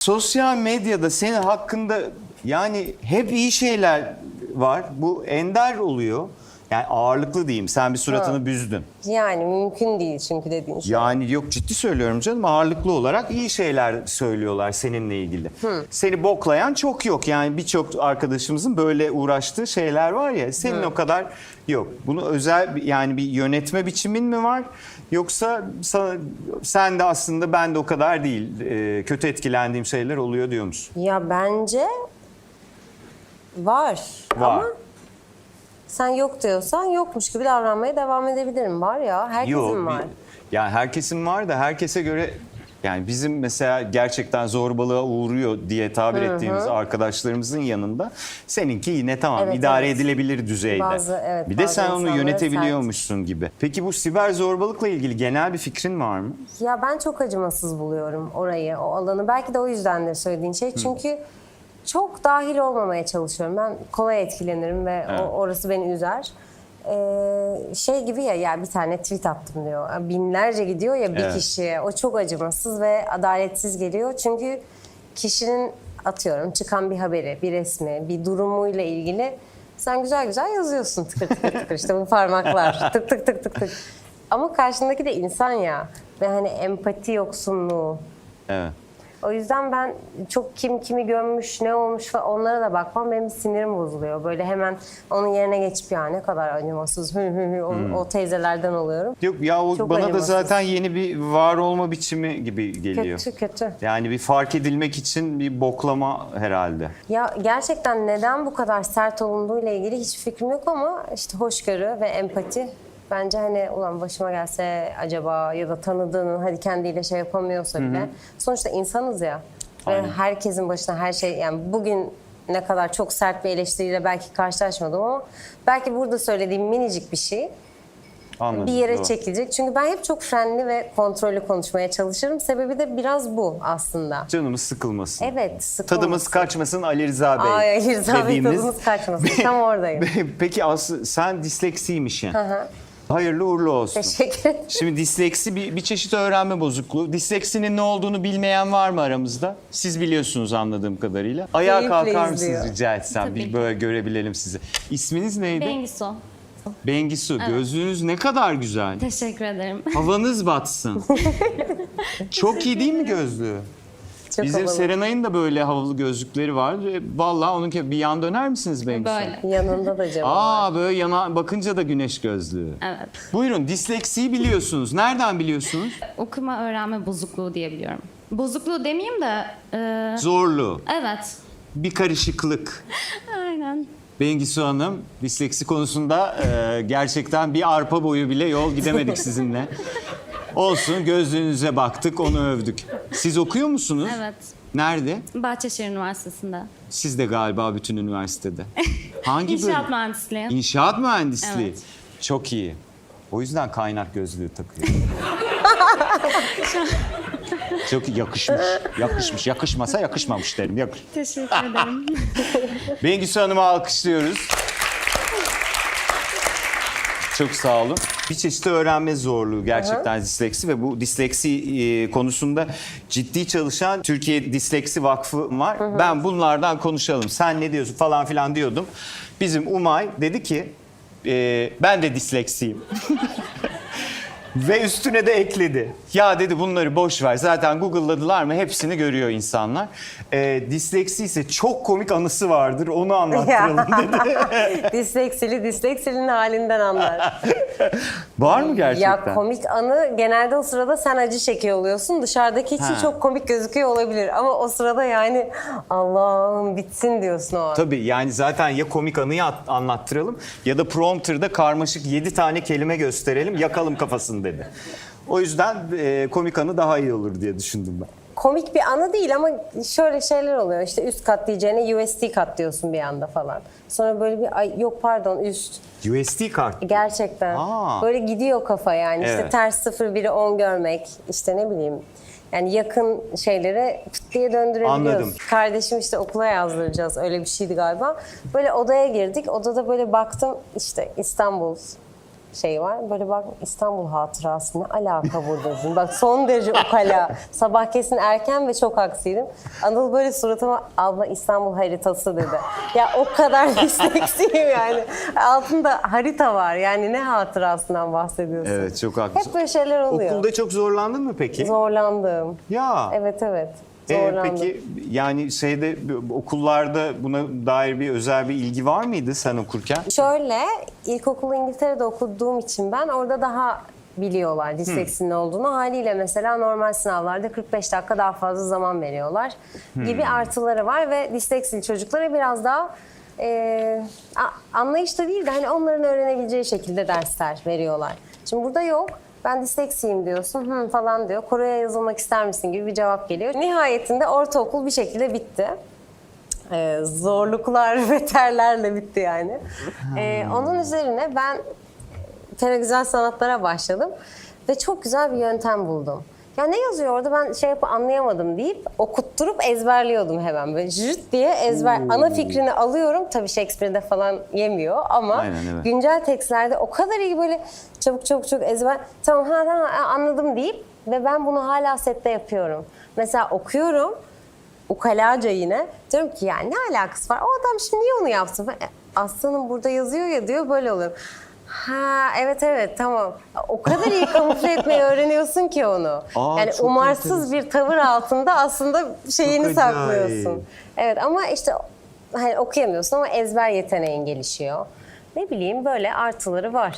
Sosyal medyada senin hakkında yani hep iyi şeyler var. Bu ender oluyor. Yani ağırlıklı diyeyim. Sen bir suratını Ha. büzdün. Yani mümkün değil çünkü dediğin şey. Yani yok ciddi söylüyorum canım ağırlıklı olarak iyi şeyler söylüyorlar seninle ilgili. Seni boklayan çok yok yani birçok arkadaşımızın böyle uğraştığı şeyler var ya senin o kadar yok. Bunu özel yani bir yönetme biçimin mi var yoksa sana, sen de aslında ben de o kadar değil e, kötü etkilendiğim şeyler oluyor diyor musun? Ya bence var. Var. Ama sen yok diyorsan yokmuş gibi davranmaya devam edebilirim. Var ya herkesin Yok. var. bir- yani herkesin var da herkese göre yani bizim mesela gerçekten zorbalığa uğruyor diye tabir ettiğimiz arkadaşlarımızın yanında seninki yine tamam Evet, idare evet. edilebilir düzeyde. Bazı- evet, bir de bazı sen onu insanlara yönetebiliyormuşsun gibi. Peki bu siber zorbalıkla ilgili genel bir fikrin var mı? Ya ben çok acımasız buluyorum orayı, o alanı. Belki de o yüzden de söylediğin şey. Çünkü çok dahil olmamaya çalışıyorum. Ben kolay etkilenirim ve o- Evet. orası beni üzer. Ee, şey gibi ya, ya bir tane tweet attım diyor. Binlerce gidiyor ya bir Evet. kişiye. O çok acımasız ve adaletsiz geliyor. Çünkü kişinin atıyorum çıkan bir haberi, bir resmi, bir durumuyla ilgili sen güzel güzel yazıyorsun tıkır tıkır tıkır işte bu parmaklar tık tık tık tık tık. Ama karşındaki de insan ya ve hani empati yoksunluğu. Evet. O yüzden ben çok kim kimi gömmüş, ne olmuş falan onlara da bakmam. Benim sinirim bozuluyor. Böyle hemen onun yerine geçip ya ne kadar acımasız hı hı hı, o, o teyzelerden oluyorum. Yok ya o Çok bana da acımasız. zaten yeni bir var olma biçimi gibi geliyor. Kötü kötü. Yani bir fark edilmek için bir boklama herhalde. Ya gerçekten neden bu kadar sert olunduğuyla ilgili hiç fikrim yok ama işte hoşgörü ve empati bence hani ulan başıma gelse acaba ya da tanıdığının hadi kendiyle şey yapamıyorsa bile sonuçta insanız ya ve Aynen. herkesin başına her şey yani bugün ne kadar çok sert bir eleştiriyle belki karşılaşmadım ama belki burada söylediğim minicik bir şey Anladım. bir yere doğru. çekilecek. Çünkü ben hep çok frenli ve kontrollü konuşmaya çalışırım. Sebebi de biraz bu aslında. Canımız sıkılmasın. Evet, sıkılmasın. Tadımız kaçmasın Ali Rıza Bey. Ay Rıza Bey dediğimiz- tadımız kaçmasın. Tam oradayım. Peki Aslı sen disleksiymişsin. Hayırlı uğurlu olsun. Teşekkür ederim. Şimdi disleksi bir, bir çeşit öğrenme bozukluğu. Disleksinin ne olduğunu bilmeyen var mı aramızda? Siz biliyorsunuz anladığım kadarıyla. Ayağa Keyifle kalkar izliyor. mısınız rica etsem? Tabii Bir ki. böyle görebilelim sizi. İsminiz neydi? Bengisu. Bengisu. Gözlüğünüz ne kadar güzel. Teşekkür ederim. Havanız batsın. Çok iyi değil mi gözlüğü? Çok Bizim havalı. Serenay'ın da böyle havalı gözlükleri var. Ve Vallahi onun bir yan döner misiniz Bengisu? Böyle. Yanında da var. Aa böyle yana bakınca da güneş gözlüğü. Evet. Buyurun disleksiyi biliyorsunuz. Nereden biliyorsunuz? Okuma öğrenme bozukluğu diyebiliyorum. Bozukluğu demeyeyim de e, Zorlu, evet. bir karışıklık. Aynen. Bengisu Hanım disleksi konusunda e, gerçekten bir arpa boyu bile yol gidemedik sizinle. Olsun gözlüğünüze baktık onu övdük. Siz okuyor musunuz? Evet. Nerede? Bahçeşehir Üniversitesi'nde. Siz de galiba bütün üniversitede. Hangi İnşaat bölüm? mühendisliği. İnşaat mühendisliği. Evet. Çok iyi. O yüzden kaynak gözlüğü takıyor. Çok yakışmış. Yakışmış. Yakışmasa yakışmamış derim. Yakış. Teşekkür ederim. Bengüsü Hanım'ı alkışlıyoruz. Çok sağ olun. Bir çeşit öğrenme zorluğu gerçekten disleksi ve bu disleksi e, konusunda ciddi çalışan Türkiye Disleksi Vakfı var. Ben bunlardan konuşalım. Sen ne diyorsun falan filan diyordum. Bizim Umay dedi ki e, ben de disleksiyim. Ve üstüne de ekledi. Ya dedi bunları boş ver. Zaten Google'ladılar mı hepsini görüyor insanlar. Ee, disleksi ise çok komik anısı vardır. Onu anlattıralım dedi. Disleksili disleksinin halinden anlar. Var mı gerçekten? ya komik anı genelde o sırada sen acı çekiyor oluyorsun. Dışarıdaki için Ha. çok komik gözüküyor olabilir. Ama o sırada yani Allah'ım bitsin diyorsun o an. Tabii yani zaten ya komik anıyı at- anlattıralım ya da prompterda karmaşık 7 tane kelime gösterelim yakalım dedi. O yüzden e, komik anı daha iyi olur diye düşündüm ben. Komik bir anı değil ama şöyle şeyler oluyor. İşte üst kat diyeceğine USD kat diyorsun bir anda falan. Sonra böyle bir ay yok pardon üst. USD kart. Gerçekten. Aa. Böyle gidiyor kafa yani. İşte Evet. ters 0 1'i 10 görmek. işte ne bileyim. Yani yakın şeyleri pıt diye döndürebiliyoruz. Anladım. Kardeşim işte okula yazdıracağız. Öyle bir şeydi galiba. Böyle odaya girdik. Odada böyle baktım işte İstanbul şey var. Böyle bak İstanbul hatırası ne alaka burada dedim. Bak son derece ukala. Sabah kesin erken ve çok aksiydim. Anıl böyle suratıma abla İstanbul haritası dedi. Ya o kadar disleksiyim yani. Altında harita var. Yani ne hatırasından bahsediyorsun? Evet çok haklısın. Hep böyle şeyler oluyor. Okulda çok zorlandın mı peki? Zorlandım. Ya. Evet evet. Zorlandım. peki yani şeyde okullarda buna dair bir özel bir ilgi var mıydı sen okurken? Şöyle, ilkokulu İngiltere'de okuduğum için ben orada daha biliyorlar disleksinin olduğunu. Haliyle mesela normal sınavlarda 45 dakika daha fazla zaman veriyorlar gibi artıları var ve disleksili çocuklara biraz daha e, a- anlayışlı değil de hani onların öğrenebileceği şekilde dersler veriyorlar. Şimdi burada yok. Ben disleksiyim diyorsun hı falan diyor. Koroya yazılmak ister misin gibi bir cevap geliyor. Nihayetinde ortaokul bir şekilde bitti. Ee, zorluklar ve terlerle bitti yani. Ee, onun üzerine ben Fena Güzel Sanatlara başladım ve çok güzel bir yöntem buldum. Ya ne yazıyor orada ben şey yapıp anlayamadım deyip okutturup ezberliyordum hemen böyle jüt diye ezber ana fikrini alıyorum tabii Shakespeare'de falan yemiyor ama Aynen, evet. güncel tekstlerde o kadar iyi böyle çabuk çabuk çabuk ezber tamam ha, ha, anladım deyip ve ben bunu hala sette yapıyorum. Mesela okuyorum ukalaca yine. Diyorum ki yani ne alakası var? O adam şimdi niye onu yapsın? "E, Aslanım burada yazıyor ya diyor böyle oluyor. Ha evet evet tamam. O kadar iyi kamufle etmeyi öğreniyorsun ki onu. Aa, yani çok umarsız bir tavır altında aslında şeyini Çok acayip. saklıyorsun. Evet ama işte hani okuyamıyorsun ama ezber yeteneğin gelişiyor. Ne bileyim böyle artıları var.